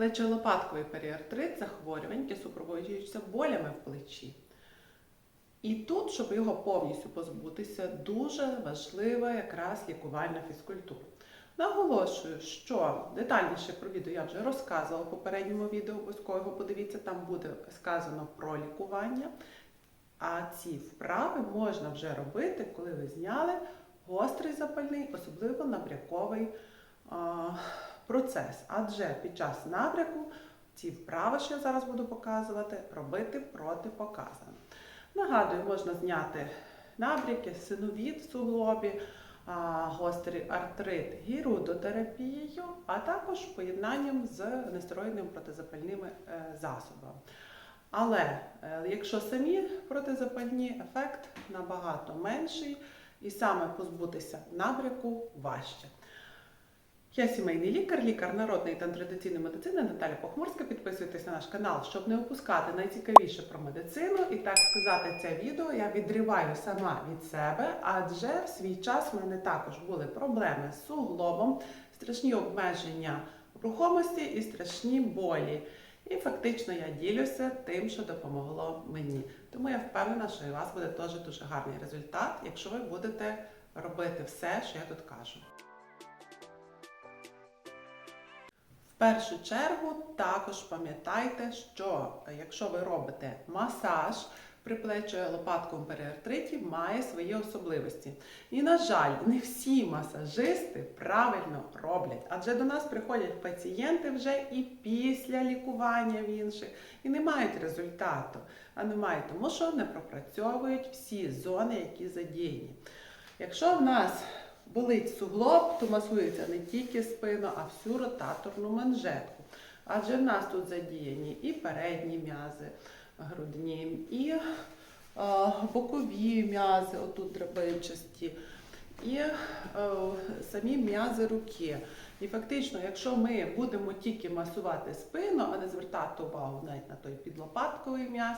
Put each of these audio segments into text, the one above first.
Плечо-лопатковий періартрит захворювань, які супроводжуються болями в плечі. І тут, щоб його повністю позбутися, дуже важлива якраз лікувальна фізкультура. Наголошую, що детальніше про відео я вже розказувала в попередньому відео, обов'язково подивіться, там буде сказано про лікування. А ці вправи можна вже робити, коли ви зняли гострий запальний, особливо набряковий процес. Адже під час набряку ці вправи, що я зараз буду показувати, робити протипоказано. Нагадую, можна зняти набряки, синовід в суглобі, гострий артрит гірудотерапією, а також поєднанням з нестероїдними протизапальними е, засобами. Але е, якщо самі протизапальні, ефект набагато менший, і саме позбутися набряку важче. Я сімейний лікар, лікар народної та традиційної медицини Наталя Похмурська. Підписуйтесь на наш канал, щоб не опускати найцікавіше про медицину. І так сказати, це відео я відриваю сама від себе, адже в свій час в мене також були проблеми з суглобом, страшні обмеження рухомості і страшні болі. І фактично я ділюся тим, що допомогло мені. Тому я впевнена, що у вас буде теж дуже гарний результат, якщо ви будете робити все, що я тут кажу. Першу чергу також пам'ятайте, що якщо ви робите масаж при плечо-лопатковому періартриті, має свої особливості. І, на жаль, не всі масажисти правильно роблять, адже до нас приходять пацієнти вже і після лікування в інших, і не мають результату. А не мають, тому що не пропрацьовують всі зони, які задіяні. Якщо в нас болить суглоб, то масується не тільки спина, а всю ротаторну манжетку. Адже в нас тут задіяні і передні м'язи грудні, і е, бокові м'язи, отут драбинчасті, і е, самі м'язи руки. І фактично, якщо ми будемо тільки масувати спину, а не звертати увагу навіть на той підлопатковий м'яз,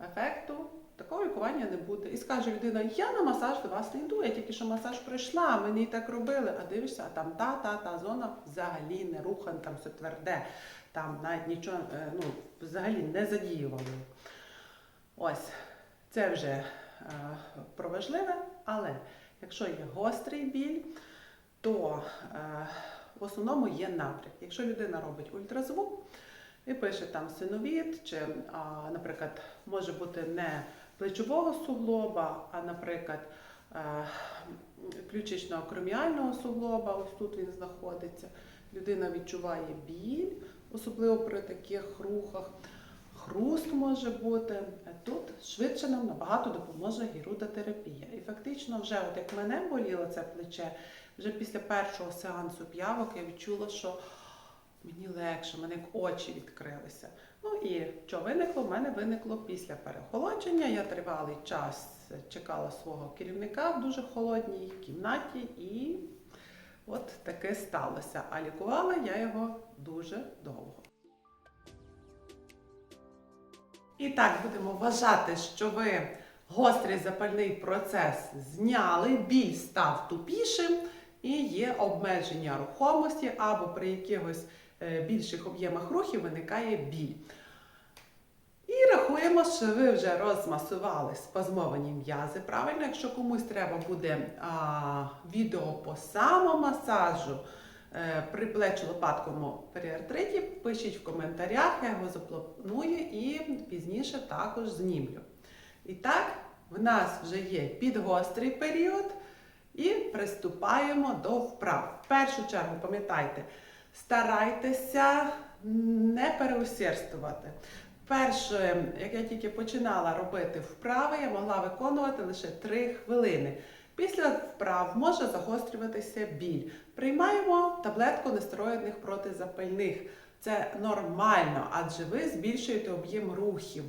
ефекту такого лікування не буде. І скаже людина, я на масаж до вас не йду, я тільки що масаж пройшла, мені і так робили, а дивишся, а там та, та, та зона взагалі не рухана, там все тверде, там навіть нічого е, ну, взагалі не задіювало. Ось, це вже е, про важливе, але якщо є гострий біль, то е, в основному є напряк. Якщо людина робить ультразвук і пише там синовід, чи, а, наприклад, може бути не плечового суглоба, а, наприклад, е, ключично акроміального суглоба, ось тут він знаходиться. Людина відчуває біль, особливо при таких рухах. Хруст може бути. Тут швидше нам набагато допоможе гірудотерапія. І фактично, вже от як мене боліло це плече, вже після першого сеансу п'явок я відчула, що мені легше, мене як очі відкрилися. Ну і що виникло? В мене виникло після переохолодження. Я тривалий час чекала свого керівника в дуже холодній кімнаті, і от таке сталося. А лікувала я його дуже довго. І так будемо вважати, що ви гострий запальний процес зняли, біль став тупішим і є обмеження рухомості або при якихось більших об'ємах рухів виникає біль. І рахуємо, що ви вже розмасували спазмовані м'язи. Правильно, якщо комусь треба буде а, відео по самомасажу е, при плечо-лопатковому періартриті, пишіть в коментарях, я його запланую і пізніше також знімлю. І так, в нас вже є підгострий період, і приступаємо до вправ. В першу чергу, пам'ятайте, старайтеся не переусердствувати. Перше, як я тільки починала робити вправи, я могла виконувати лише 3 хвилини. Після вправ може загострюватися біль. Приймаємо таблетку нестероїдних протизапальних. Це нормально, адже ви збільшуєте об'єм рухів.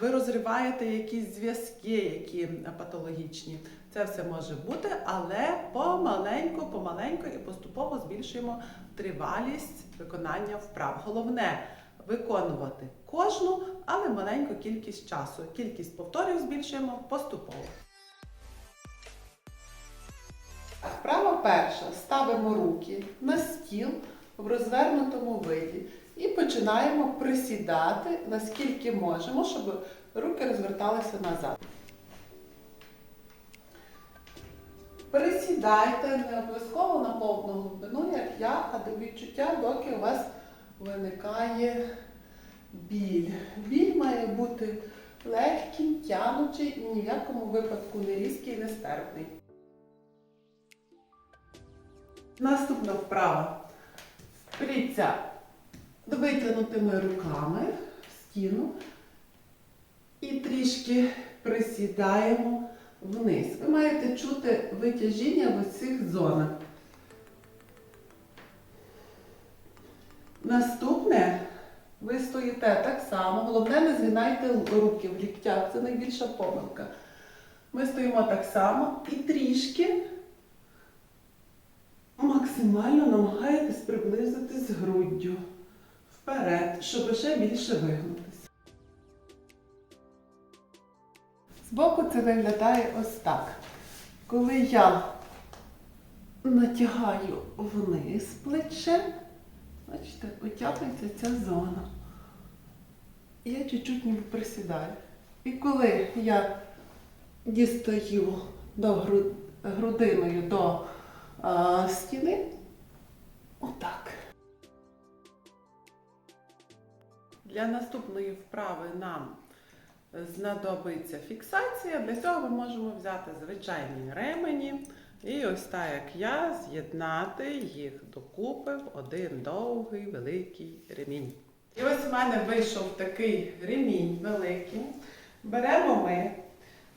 Ви розриваєте якісь зв'язки, які патологічні. Це все може бути, але помаленьку, помаленьку і поступово збільшуємо тривалість виконання вправ. Головне виконувати кожну, але маленьку кількість часу. Кількість повторів збільшуємо поступово. Вправа перша. Ставимо руки на стіл в розвернутому виді. Починаємо присідати, наскільки можемо, щоб руки розверталися назад. Присідайте не обов'язково на повну глибину, як я, а до відчуття, доки у вас виникає біль. Біль має бути легким, тянучий і ні в якому випадку не різкий, не стерпний. Наступна вправа. Впріться витягнутими руками в стіну і трішки присідаємо вниз. Ви маєте чути витяжіння в усіх зонах. Наступне, ви стоїте так само, головне не згинайте руки в ліктях, це найбільша помилка. Ми стоїмо так само і трішки максимально намагаєтесь приблизитись груддю вперед, щоб ще більше вигнутися. Збоку це виглядає ось так. Коли я натягаю вниз плече, бачите, витягується ця зона. Я чуть-чуть ніби присідаю. І коли я дістаю до гру- грудиною до а, стіни, отак. Для наступної вправи нам знадобиться фіксація. Для цього ми можемо взяти звичайні ремені і ось так, як я, з'єднати їх докупи в один довгий великий ремінь. І ось у мене вийшов такий ремінь великий. Беремо ми,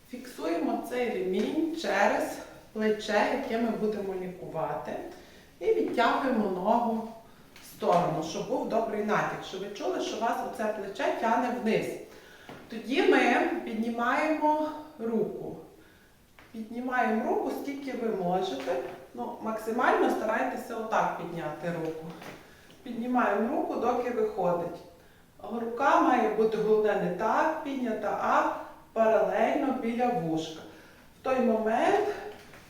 фіксуємо цей ремінь через плече, яке ми будемо лікувати, і відтягуємо ногу сторону, щоб був добрий натяг, щоб ви чули, що у вас оце плече тягне вниз. Тоді ми піднімаємо руку. Піднімаємо руку, скільки ви можете. Ну, максимально старайтеся отак підняти руку. Піднімаємо руку, доки виходить. Рука має бути головне не так піднята, а паралельно біля вушка. В той момент,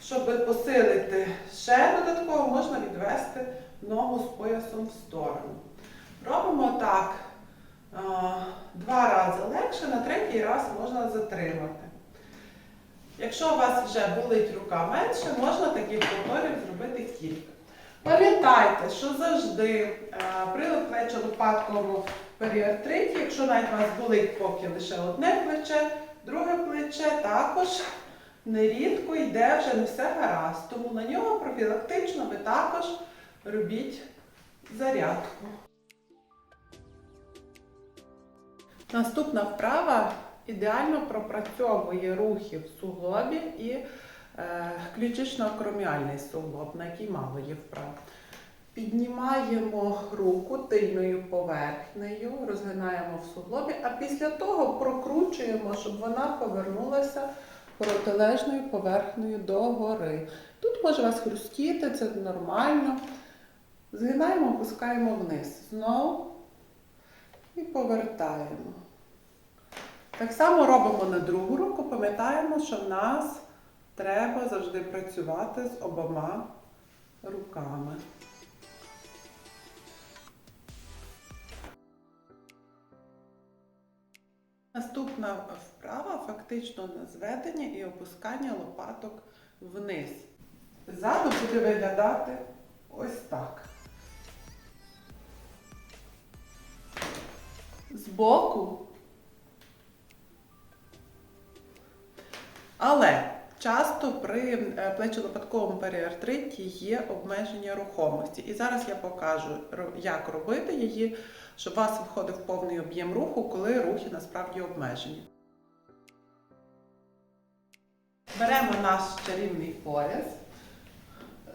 щоб посилити ще додатково, можна відвести ногу з поясом в сторону. Робимо так два рази легше, на третій раз можна затримати. Якщо у вас вже болить рука менше, можна таких повторів зробити кілька. Пам'ятайте, що завжди е, при плечо лопатковому періартриті, якщо навіть у вас болить поки лише одне плече, друге плече також нерідко йде вже не все гаразд. Тому на нього профілактично ви також робіть зарядку. Наступна вправа ідеально пропрацьовує рухи в суглобі і е, ключично-акроміальний суглоб, на який мало є вправ. Піднімаємо руку тильною поверхнею, розгинаємо в суглобі, а після того прокручуємо, щоб вона повернулася протилежною поверхнею догори. Тут може вас хрустіти, це нормально. Згинаємо, опускаємо вниз. Знову і повертаємо. Так само робимо на другу руку, пам'ятаємо, що в нас треба завжди працювати з обома руками. Наступна вправа фактично на зведення і опускання лопаток вниз. Ззаду буде виглядати ось так. Збоку Але часто при е, плечо-лопатковому періартриті є обмеження рухомості. І зараз я покажу, як робити її, щоб у вас виходив повний об'єм руху, коли рухи насправді обмежені. Беремо наш чарівний пояс,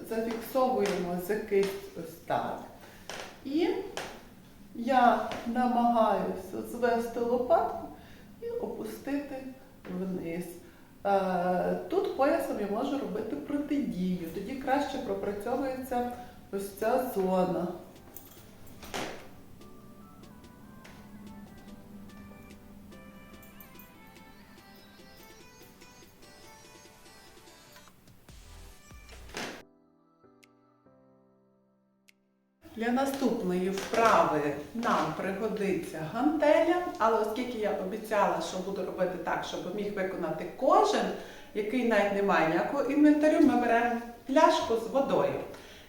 зафіксовуємо за ось так. І я намагаюся звести лопатку і опустити вниз. Е, Тут поясом я можу робити протидію, тоді краще пропрацьовується ось ця зона. Для наступної вправи нам пригодиться гантеля, але оскільки я обіцяла, що буду робити так, щоб міг виконати кожен, який навіть не має ніякого інвентарю, ми беремо пляшку з водою.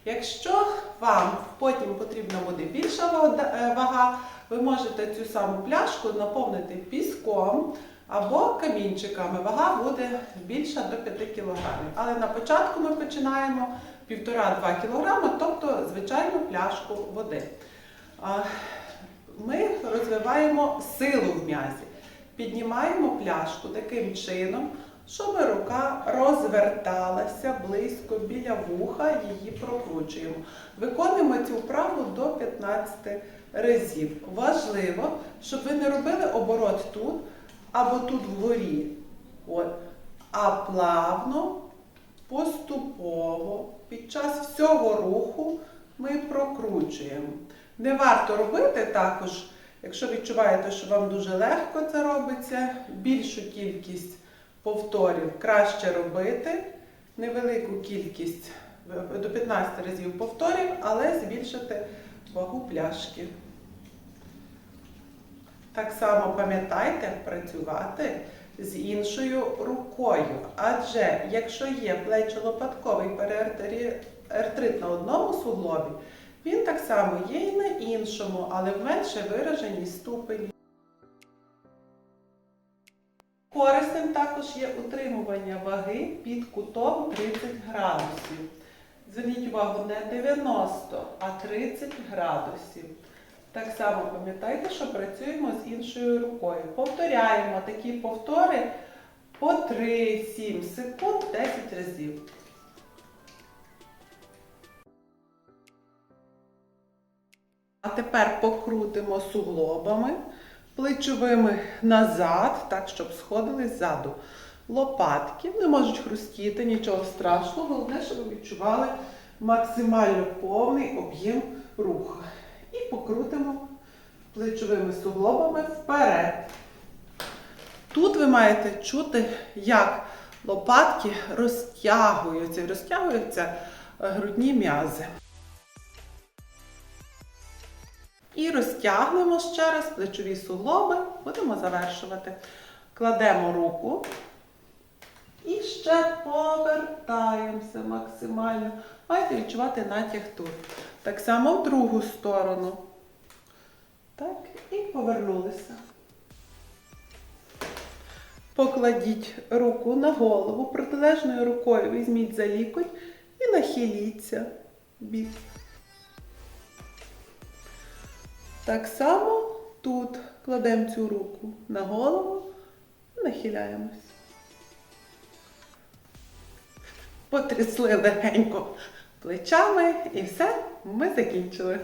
Якщо вам потім потрібна буде більша е, вага, ви можете цю саму пляшку наповнити піском або камінчиками. Вага буде більша до 5 кг. Але на початку ми починаємо 1,5-2 кг, тобто звичайну пляшку води. Ми розвиваємо силу в м'язі. Піднімаємо пляшку таким чином, щоб рука розверталася близько біля вуха, її прокручуємо. Виконуємо цю вправу до 15 разів. Важливо, щоб ви не робили оборот тут або тут вгорі. От. А плавно, поступово, під час всього руху ми прокручуємо. Не варто робити також, якщо відчуваєте, що вам дуже легко це робиться, більшу кількість повторів краще робити, невелику кількість до 15 разів повторів, але збільшити вагу пляшки. Так само пам'ятайте працювати з іншою рукою. Адже якщо є плечо-лопатковий переартрит на одному суглобі, він так само є і на іншому, але в менше вираженій ступені. Корисним також є утримування ваги під кутом 30 градусів. Зверніть увагу, не 90, а 30 градусів. Так само пам'ятайте, що працюємо з іншою рукою. Повторяємо такі повтори по 3-7 секунд 10 разів. А тепер покрутимо суглобами, плечовими назад, так, щоб сходили ззаду. Лопатки не можуть хрустіти, нічого страшного, головне, щоб ви відчували максимально повний об'єм руху. І покрутимо плечовими суглобами вперед. Тут ви маєте чути, як лопатки розтягуються, розтягуються е, грудні м'язи. І розтягнемо ще раз плечові суглоби, будемо завершувати. Кладемо руку і ще повертаємося максимально. Маєте відчувати натяг тут. Так само в другу сторону. Так, і повернулися. Покладіть руку на голову, протилежною рукою візьміть за лікоть і нахиліться бік. Так само тут кладемо цю руку на голову і нахиляємось. Потрясли легенько плечами і все, ми закінчили.